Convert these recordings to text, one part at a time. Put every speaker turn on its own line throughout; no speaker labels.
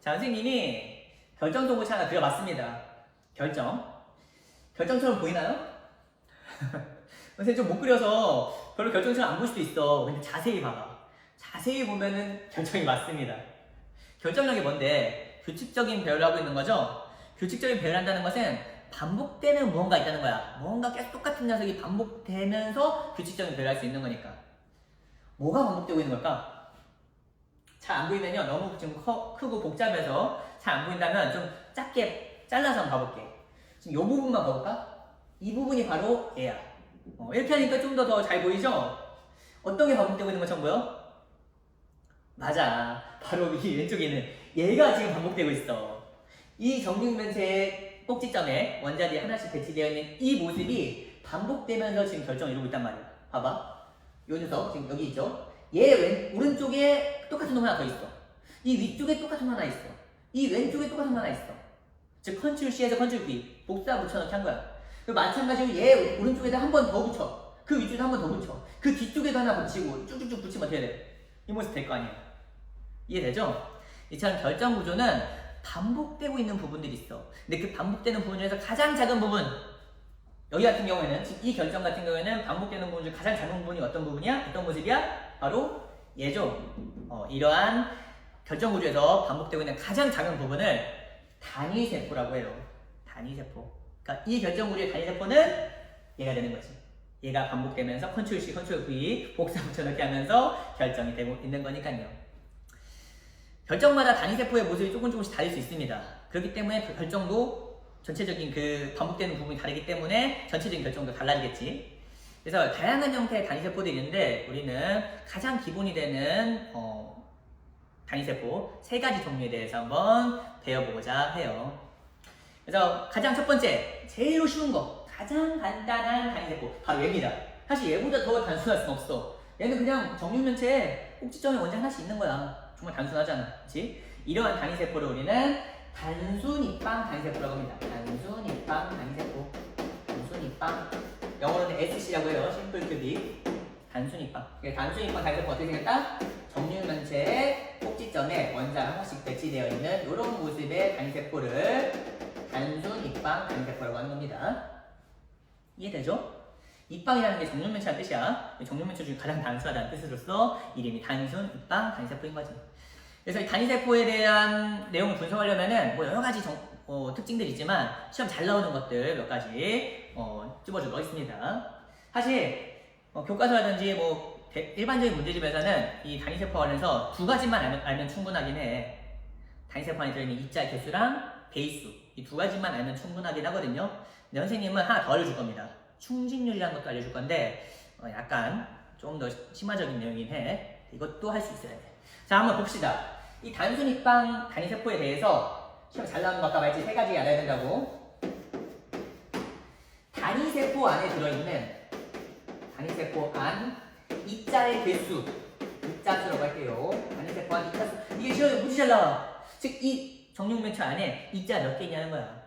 자, 선생님이 결정 동호체 하나 그려봤습니다. 결정. 결정처럼 보이나요? 선생님 좀 못 그려서 별로 결정처럼 안 보일 수도 있어. 근데 자세히 봐봐. 자세히 보면은 결정이 맞습니다. 결정력이 뭔데? 규칙적인 배열을 하고 있는 거죠? 규칙적인 배열을 한다는 것은 반복되는 무언가 있다는 거야. 뭔가 계속 똑같은 녀석이 반복되면서 규칙적인 배열을 할 수 있는 거니까. 뭐가 반복되고 있는 걸까? 잘 안 보이면요. 너무 지금 커, 크고 복잡해서 잘 안 보인다면 좀 작게 잘라서 한번 봐볼게. 지금 이 부분만 봐볼까? 이 부분이 바로 얘야. 어, 이렇게 하니까 좀 더 더 잘 보이죠? 어떤 게 반복되고 있는 것처럼 보여? 맞아. 바로 이 왼쪽에 있는 얘가 지금 반복되고 있어. 이 정육면체의 꼭지점에 원자들이 하나씩 배치되어 있는 이 모습이 반복되면서 지금 결정을 이루고 있단 말이야. 봐봐. 요 녀석 지금 여기 있죠? 얘 왼, 오른쪽에 똑같은 놈 하나 더 있어. 이 위쪽에 똑같은 놈 하나 있어. 이 왼쪽에 똑같은 놈 하나 있어. 즉 컨트롤 C에서 컨트롤 V 복사 붙여넣기 한 거야. 그리고 마찬가지로 얘 오른쪽에다 한 번 더 붙여. 그 위쪽에다 한 번 더 붙여. 그 뒤쪽에도 하나 붙이고 쭉쭉쭉 붙이면 어떻게 돼? 이 모습 될 거 아니야. 이해되죠? 이처럼 결정 구조는 반복되고 있는 부분들이 있어. 근데 그 반복되는 부분 중에서 가장 작은 부분 여기 같은 경우에는 즉이 결정 같은 경우에는 반복되는 부분 중 가장 작은 부분이 어떤 부분이야? 어떤 모습이야? 바로 얘죠. 어, 이러한 결정 구조에서 반복되고 있는 가장 작은 부분을 단위 세포라고 해요. 단위 세포. 그러니까 이 결정 구조의 단위 세포는 얘가 되는 거지. 얘가 반복되면서 컨트롤 C, 컨트롤 V 복사 붙여넣기 하면서 결정이 되고 있는 거니까요. 결정마다 단위 세포의 모습이 조금 조금씩 다를 수 있습니다. 그렇기 때문에 그 결정도 전체적인 그 반복되는 부분이 다르기 때문에 전체적인 결정도 달라지겠지. 그래서 다양한 형태의 단위 세포들이 있는데 우리는 가장 기본이 되는 어, 단위 세포 세 가지 종류에 대해서 한번 배워보고자 해요. 그래서 가장 첫 번째, 제일 쉬운 거, 가장 간단한 단위 세포 바로 얘입니다. 사실 얘보다 더 단순할 순 없어. 얘는 그냥 정육면체에 꼭지점에 원자 하나씩 있는 거야. 정말 단순하잖아. 그치? 이러한 단위 세포를 우리는 단순 입방 단위 세포라고 합니다. 단순 입방 단위 세포. 단순 입방. 영어로는 SC라고 해요. 심플 큐빅. 단순 입방. 그러니까 단순 어떻게 생겼다? 정육면체의 꼭지점에 원자 하나씩 배치되어 있는 이런 모습의 단위 세포를 단순 입방 단위 세포라고 하는 겁니다. 이해되죠? 입방이라는 게 정육면체라는 뜻이야. 정육면체 중에 가장 단순하다는 뜻으로서 이름이 단순 입방 단위세포인 거지. 그래서 이 단위세포에 대한 내용을 분석하려면은 뭐 여러 가지 정- 어, 특징들이 있지만 시험 잘 나오는 것들 몇 가지 어, 찝어주고 있습니다. 사실 어, 교과서라든지 뭐 대- 일반적인 문제집에서는 이 단위세포 관련해서 두 가지만 알면, 알면 충분하긴 해. 단위세포 안에 들어있는 입자 개수랑 베이수 이 두 가지만 알면 충분하긴 하거든요. 근데 선생님은 하나 더 알려줄 겁니다. 충진율이라는 것도 알려줄 건데 어, 약간 좀 더 심화적인 내용이긴 해. 이것도 할 수 있어야 돼. 자, 한번 봅시다. 이 단순 입방 단위세포에 대해서 시험 잘 나오는 거 아까 말했지 세 가지 알아야 된다고. 단위세포 안에 들어있는 단위세포 안 입자의 개수 입자수라고 할게요. 단위세포 안 입자수 이게 시험에 무지 잘 나와. 즉 이 정육면체 안에 입자 몇 개 있냐는 거야.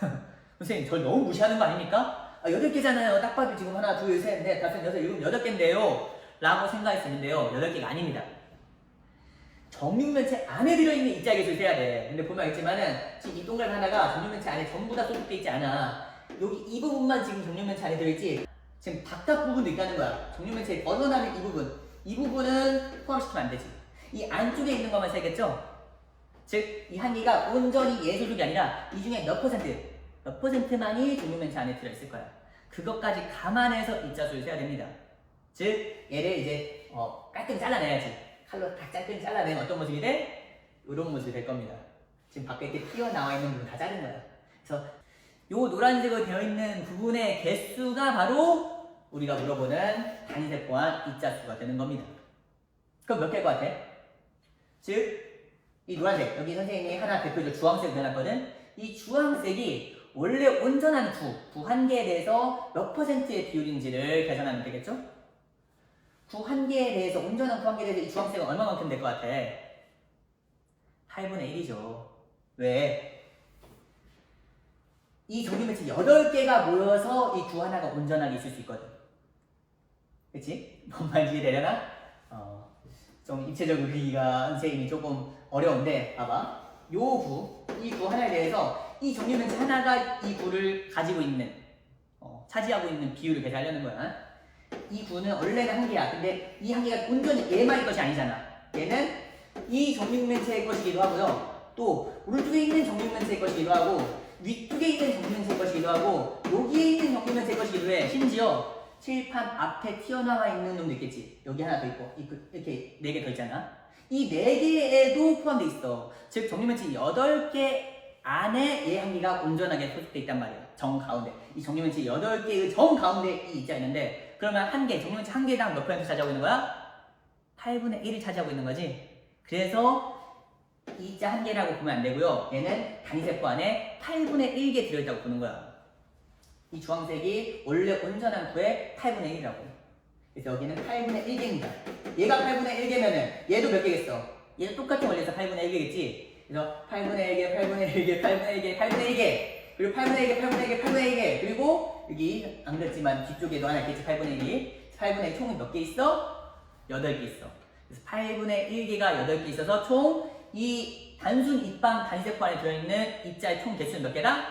선생님 절 너무 무시하는 거 아닙니까? 아, 여덟 개잖아요. 딱 봐도 지금 하나, 둘, 셋, 넷, 다섯, 여섯, 일곱, 여덟 개인데요. 라고 생각했었는데요. 여덟 개가 아닙니다. 정육면체 안에 들어있는 입자 개수를 세야 돼. 근데 보면 알지만은 지금 이 동그라미 하나가 정육면체 안에 전부 다 소속돼 있지 않아. 여기 이 부분만 지금 정육면체 안에 들어있지. 지금 바깥 부분도 있다는 거야. 정육면체 벗어나는 이 부분. 이 부분은 포함시키면 안 되지. 이 안쪽에 있는 것만 세겠죠? 즉, 이 한 개가 온전히 얘 소속이 아니라 이 중에 몇 퍼센트, 몇 퍼센트만이 정육면체 안에 들어있을 거야. 그것까지 감안해서 입자수를 세야 됩니다. 즉, 얘를 이제 어, 깔끔히 잘라내야지. 칼로 다 깔끔히 잘라내면 어떤 모습이 돼? 이런 모습이 될 겁니다. 지금 밖에 이렇게 튀어나와 있는 부분 다 자른 거야. 그래서 요 노란색으로 되어 있는 부분의 개수가 바로 우리가 물어보는 단위세포한 입자수가 되는 겁니다. 그럼 몇 개일 것 같아? 즉, 이 노란색, 여기 선생님이 하나 대표적 주황색 그려놨거든? 이 주황색이 원래 온전한 구, 구한 개에 대해서 몇 퍼센트의 비율인지를 계산하면 되겠죠? 구한 개에 대해서, 온전한 구한 개에 대해서 이 주황색은 얼마만큼 될 것 같아? 8분의 1이죠. 왜? 이 정규매체 8개가 모여서 이 구 하나가 온전하게 있을 수 있거든. 그치? 뭔 말인지 이해되려나? 어, 좀 입체적으로 그리기가 선생님이 조금 어려운데 봐봐 요 구, 이 구 하나에 대해서 이 정육면체 하나가 이 구를 가지고 있는 어, 차지하고 있는 비율을 계산하려는 거야 이 구는 원래는 한 개야 근데 이 한 개가 온전히 얘만의 것이 아니잖아 얘는 이 정육면체의 것이기도 하고요 또 오른쪽에 있는 정육면체의 것이기도 하고 위쪽에 있는 정육면체의 것이기도 하고 여기에 있는 정육면체의 것이기도 해 심지어 칠판 앞에 튀어나와 있는 놈도 있겠지. 여기 하나 더 있고 이- 그- 이렇게 네 개 더 있잖아. 이 네 개에도 포함돼 있어. 즉 정리면체 여덟 개 안에 얘 한 개가 온전하게 소집돼 있단 말이야. 정 가운데 이 정리면체 여덟 개의 정 가운데 이 있자 있는데 그러면 한 개, 정리면체 한 개당 몇 퍼센트 차지하고 있는 거야? 8분의 1을 차지하고 있는 거지. 그래서 이자 한 개라고 보면 안 되고요. 얘는 단위세포 안에 8분의 1개 들어있다고 보는 거야. 이 주황색이 원래 온전한 구의 8분의 1이라고. 그래서 여기는 8분의 1개입니다. 얘가 8분의 1개면은 얘도 몇 개겠어? 얘도 똑같은 원리에서 8분의 1개겠지? 그래서 8분의 1개, 8분의 1개, 8분의 1개, 8분의 1개. 그리고 8분의 1개, 8분의 1개, 8분의 1개. 그리고 여기 안 그랬지만 뒤쪽에도 하나 있겠지, 8분의 1이. 8분의 1 총이 몇개 있어? 8개 있어. 그래서 8분의 1개가 8개 있어서 총 이 단순 입방 단세포 안에 들어있는 입자의 총 개수는 몇 개다?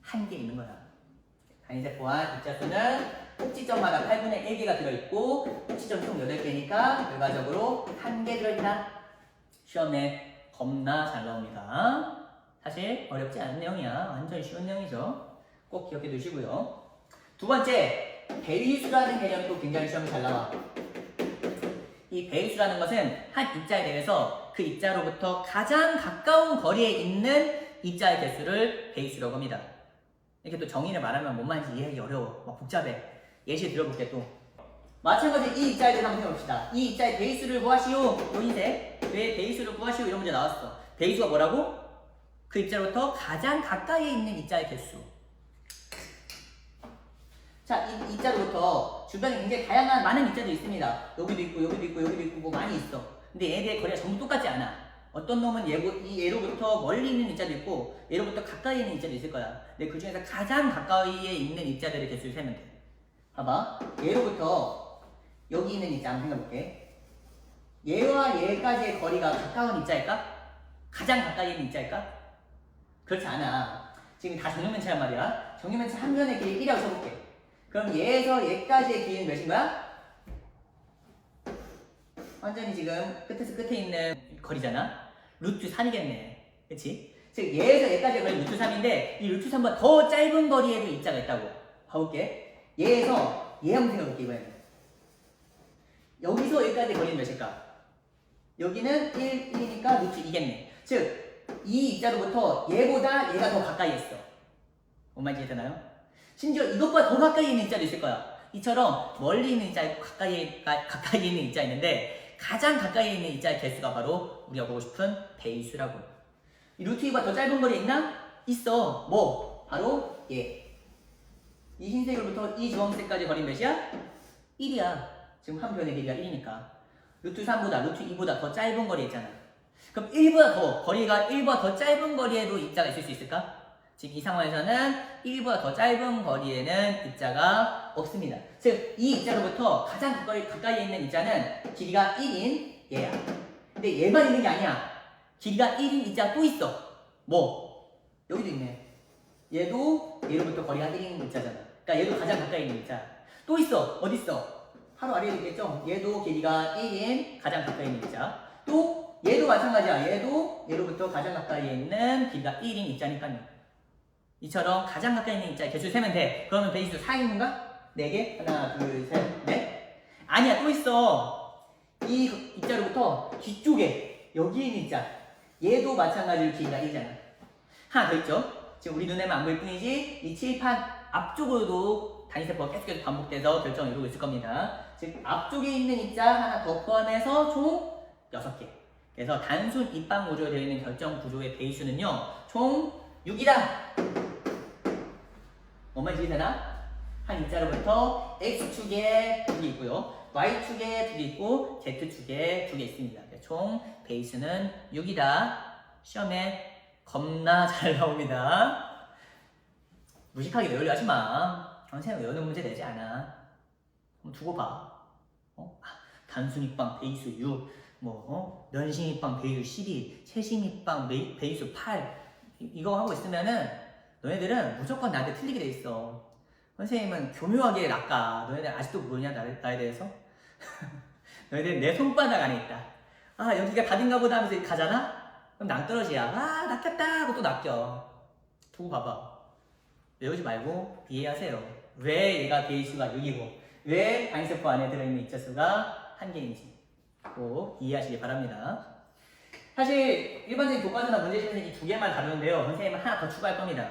한 개 있는 거야. 단위세포와 입자 수는 꼭지점마다 8분의 1개가 들어있고 꼭지점 총 8개니까 결과적으로 한 개 들어있다. 시험에 겁나 잘 나옵니다. 사실 어렵지 않은 내용이야. 완전 쉬운 내용이죠. 꼭 기억해 두시고요. 두 번째, 개념이 또 굉장히 시험에 잘 나와. 이 배위수라는 것은 한 입자에 대해서 그 입자로부터 가장 가까운 거리에 있는 입자의 개수를 배위수라고 합니다. 이렇게 또 정의를 말하면 뭔 말인지 이해하기 어려워. 막 복잡해. 예시 들어볼게 또. 마찬가지 이 입자에 대해서 한번 해봅시다. 이 입자의 배수를 구하시오. 요 흰색. 왜 배수를 구하시오? 이런 문제 나왔어. 배수가 뭐라고? 그 입자로부터 가장 가까이에 있는 입자의 개수. 자, 이 입자로부터 주변에 굉장히 다양한 많은 입자도 있습니다. 여기도 있고, 여기도 있고, 여기도 있고, 뭐 많이 있어. 근데 얘네의 거리가 전부 똑같지 않아. 어떤 놈은 얘, 이 얘로부터 멀리 있는 입자도 있고, 얘로부터 가까이 있는 입자도 있을 거야. 근데 그 중에서 가장 가까이에 있는 입자들의 개수를 세면 돼. 봐봐. 얘로부터 여기 있는 입자 한번 생각해볼게. 얘와 얘까지의 거리가 가까운 입자일까? 가장 가까이 있는 입자일까? 그렇지 않아. 지금 다 정육면체란 말이야. 정육면체 한 면의 길이 1이라고 쳐볼게. 그럼 얘에서 얘까지의 길이는 몇인 거야? 완전히 지금 끝에서 끝에 있는 거리잖아. 루트 3이겠네. 그치? 즉 얘에서 얘까지의 거리 루트 3인데 이 루트 3보다 더 짧은 거리에도 입자가 있다고. 봐볼게. 얘에서 얘 한번 생각해볼게 이번에는. 여기서 여기까지 거리는 몇일까? 여기는 1, 1이니까 루트 2겠네. 즉 이 입자로부터 얘보다 얘가 더 가까이 있어. 뭔 말인지 이해되나요? 심지어 이것보다 더 가까이 있는 입자도 있을 거야. 이처럼 멀리 있는 입자 있고 가까이, 가, 가까이 있는 입자 있는데 가장 가까이 있는 입자의 개수가 바로 우리가 보고 싶은 배수라고. 이 루트 2보다 더 짧은 거리 있나? 있어. 뭐? 바로 얘. 이 흰색으로부터 이 주황색까지 거리 몇이야? 1이야. 지금 한 변의 길이가 1이니까. 루트 3보다 루트 2보다 더 짧은 거리 있잖아. 그럼 1보다 더 거리가 1보다 더 짧은 거리에도 입자가 있을 수 있을까? 지금 이 상황에서는 1보다 더 짧은 거리에는 입자가 없습니다. 즉, 이 입자로부터 가장 가까이, 가까이에 있는 입자는 길이가 1인 얘야. 근데 얘만 있는 게 아니야. 길이가 1인 입자가 또 있어. 뭐? 여기도 있네. 얘도 얘로부터 거리가 1인 입자잖아. 그러니까 얘도 가장 가까이 있는 입자. 또 있어. 어디 있어? 바로 아래에 있겠죠? 얘도 길이가 1인 가장 가까이 있는 입자. 또 얘도 마찬가지야. 얘도 얘로부터 가장 가까이에 있는 길이가 1인 입자니까요. 이처럼 가장 가까이 있는 입자의 개수를 세면 돼. 그러면 베이스 4인가? 4개? 하나, 둘, 셋, 넷? 아니야, 또 있어. 이 입자로부터 뒤쪽에 여기 있는 입자. 얘도 마찬가지로 길이가 1이잖아. 하나 더 있죠? 지금 우리 눈에만 안 보일 뿐이지 이 칠판 앞쪽으로도 단위세포가 계속해서 반복돼서 결정을 이루고 있을 겁니다. 즉 앞쪽에 있는 입자 하나 더 포함해서 총 6개. 그래서 단순 입방 구조로 되어 있는 결정 구조의 배수는요 총 6이다. 뭔 말인지 되나? 한 입자로부터 x축에 두 개 있고요. y축에 두 개 있고 z축에 두 개 있습니다. 그래서 총 베이스는 6이다. 시험에 겁나 잘 나옵니다. 무식하게 외우려 하지 마. 선생님 외우는 문제 되지 않아. 두고 봐. 어? 아, 단순 입방 베이스 6. 뭐 어? 면심 입방 배율 12, 채심 입방 배- 배율수 8 이- 이거 하고 있으면은 너네들은 무조건 나한테 틀리게 돼 있어. 선생님은 교묘하게 낚아. 너네들 아직도 모르냐 나, 나에 대해서? 너희들 내 손바닥 안에 있다. 아 여기가 답인가 보다 하면서 가잖아? 그럼 낭떠러지야. 아 낚였다 하고 또 낚여. 두고 봐봐. 외우지 말고 이해하세요. 왜 얘가 베이스가 6이고 왜 단세포 안에 들어있는 입자수가 한 개인지 꼭 이해하시기 바랍니다. 사실 일반적인 교과서나 문제집에서 이두 개만 다루는데요. 선생님은 하나 더 추가할 겁니다.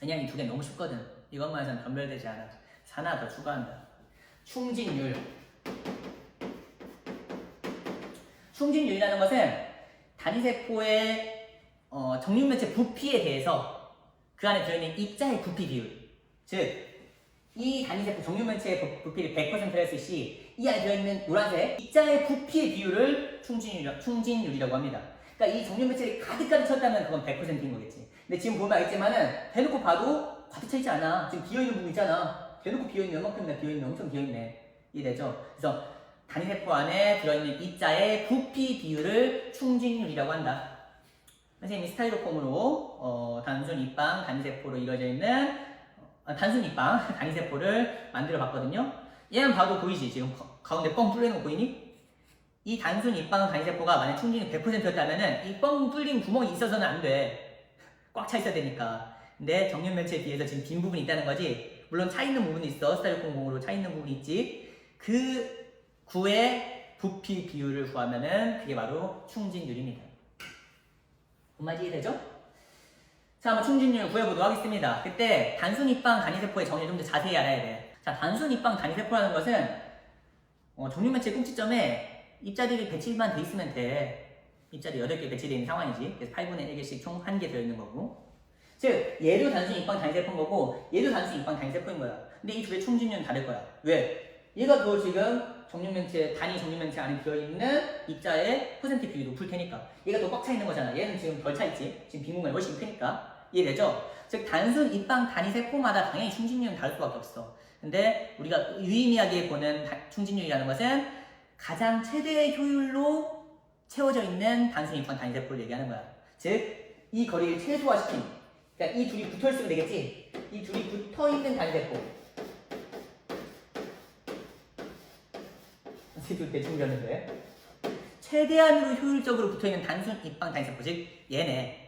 왜냐면 이두 개 너무 쉽거든. 이것만 해서는 변별되지 않아. 하나 더 추가한다. 충진율. 충진율이라는 것은 단위세포의 어, 정육면체 부피에 대해서 그 안에 들어있는 입자의 부피 비율. 즉, 이 단위세포 정육면체의 부- 부피를 100%로 했을 시, 이 안에 들어있는 노란색 입자의 부피의 비율을 충진율, 충진율이라고 합니다. 그러니까 이 정육면체를 가득가득 쳤다면 그건 100%인 거겠지. 근데 지금 보면 알겠지만은 대놓고 봐도 가득 차 있지 않아. 지금 비어있는 부분 있잖아. 대놓고 비어있는 얼마큼이나 비어있네. 엄청 비어있네. 이해되죠? 그래서 단위세포 안에 들어있는 입자의 부피 비율을 충진율이라고 한다. 선생님이 스타이로폼으로 어, 단순 입방 단위세포로 이루어져 있는 어, 단순 입방 단위세포를 만들어 봤거든요. 얘만 봐도 보이지? 지금 가- 가운데 뻥 뚫리는 거 보이니? 이 단순 입방 단위세포가 만약 충진이 100%였다면은 이뻥 뚫린 구멍이 있어서는 안 돼. 꽉 차 있어야 되니까. 근데 정육면체에 비해서 지금 빈 부분이 있다는 거지. 물론 차 있는 부분이 있어. 스타일로폼 공으로 차 있는 부분이 있지. 그 구의 부피 비율을 구하면은 그게 바로 충진율입니다. 뭔 말인지 이해되죠? 자, 한번 충진율 구해보도록 하겠습니다. 그때 단순 입방 단위세포의 정의를 좀 더 자세히 알아야 돼. 자, 단순 입방 단위세포라는 것은 어, 정육면체 꼭지점에 입자들이 배치만 돼 있으면 돼. 입자들이 8개 배치되어 있는 상황이지. 그래서 8분의 1개씩 총 1개 들어있는 거고. 즉, 얘도 단순 입방 단위세포인 거고, 얘도 단순 입방 단위세포인 거야. 근데 이두개 충진율은 다를 거야. 왜? 얘가 더 지금 정육면체, 단위 정육면체 안에 들어있는 입자의 퍼센트 비율이 높을 테니까. 얘가 더 꽉 차 있는 거잖아. 얘는 지금 덜 차 있지. 지금 빈 공간이 훨씬 크니까. 이해되죠? 즉, 단순 입방 단위 세포마다 당연히 충진율은 다를 수밖에 없어. 근데 우리가 유의미하게 보는 다- 충진율이라는 것은 가장 최대의 효율로 채워져 있는 단순 입방 단위 세포를 얘기하는 거야. 즉, 이 거리를 최소화시킨. 그러니까 이 둘이 붙어 있으면 되겠지. 이 둘이 붙어 있는 단위 세포. 선생님 대충 그렸는데 최대한으로 효율적으로 붙어 있는 단순 입방 단위세포 즉 얘네